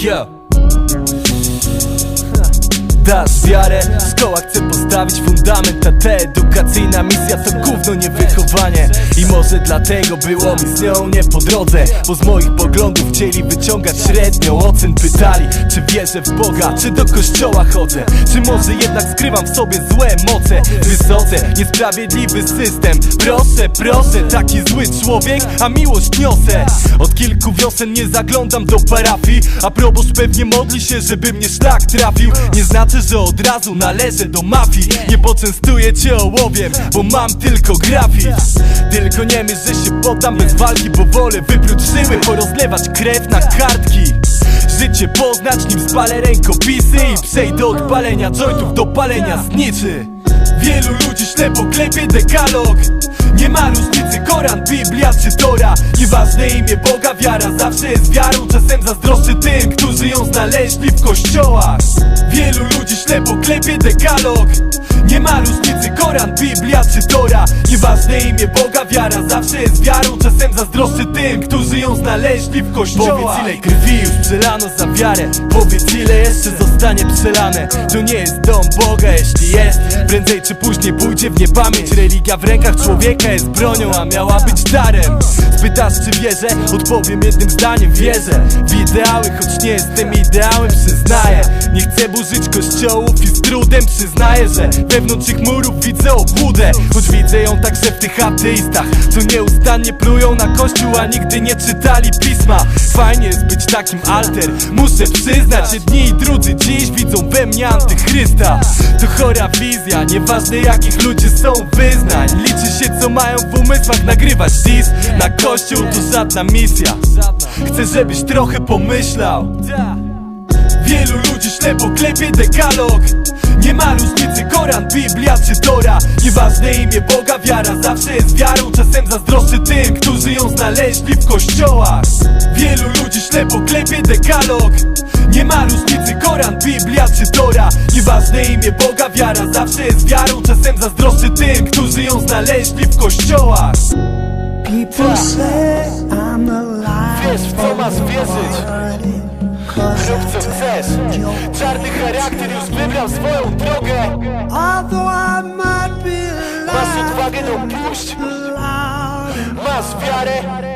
Yeah. Da, ziare szkoła chce postawić fundament A ta edukacyjna misja to gówno nie wychowanie. I może dlatego było mi z nią nie po drodze Bo z moich poglądów chcieli wyciągać średnią ocen. Pytali, czy wierzę w Boga, czy do kościoła chodzę. Czy może jednak skrywam w sobie złe moce? Wysoce, niesprawiedliwy system. Proszę, proszę, taki zły człowiek, a miłość niosę. Od kilku wiosen nie zaglądam do parafii A proboszcz pewnie modli się, żeby mnie szlak trafił. Nie znaczy, że od razu należę do mafii. Nie poczęstuję cię ołowiem, bo mam tylko grafit. Tylko nie myśl, że się poddam bez walki Bo wolę wypluć żyły, porozlewać krew na kartki. Życie poznać, nim spalę rękopisy I przejdę od palenia jointów do palenia zniczy. Wielu ludzi ślepo klepie dekalog Nie ma różnicy Koran, Biblia czy Tora. Nieważne imię Boga, wiara zawsze jest wiarą Czasem zazdroszczę tym, którzy ją znaleźli w kościołach. Wielu ludzi ślepo klepie dekalog Nie ma różnicy Koran, Biblia czy Tora. Nieważne imię Boga, wiara zawsze jest wiarą. Czasem zazdroszczę tym, którzy ją znaleźli w kościołach. Powiedz ile krwi już przelano za wiarę. Powiedz ile jeszcze zostanie przelane. To nie jest dom Boga, jeśli jest. Prędzej czy później pójdzie w niepamięć Religia w rękach człowieka jest bronią, a miała być darem. Spytasz czy wierzę? Odpowiem jednym zdaniem Wierzę. W ideały, choć nie jestem ideałem Przyznaję, chcę burzyć kościołów I z trudem przyznaję, że wewnątrz ich murów widzę obłudę. Choć widzę ją także w tych ateistach Co nieustannie plują na kościół, a nigdy nie czytali pisma. Fajnie jest być takim alter Muszę przyznać, jedni i drudzy dziś widzą we mnie antychrysta. To chora wizja, nieważne jakich ludzi są wyznań. Liczy się co mają w umysłach nagrywać dis Na kościół to żadna misja. Chcę żebyś trochę pomyślał Wielu ludzi ślepo klepie dekalog. Nie ma różnicy Koran, Biblia czy Tora. Nieważne imię Boga, wiara zawsze jest wiarą. Czasem zazdroszczę tym, którzy ją znaleźli w kościołach. Wielu ludzi ślepo klepie dekalog. Nie ma różnicy Koran, Biblia czy Tora. Nieważne imię Boga, wiara zawsze jest wiarą. Czasem zazdroszczę tym, którzy ją znaleźli w kościołach. People say I'm light Wiesz w co masz wierzyć Rób co chcesz. Czarny charakter już wybrał swoją drogę. Masz odwagę pójść loud Masz wiarę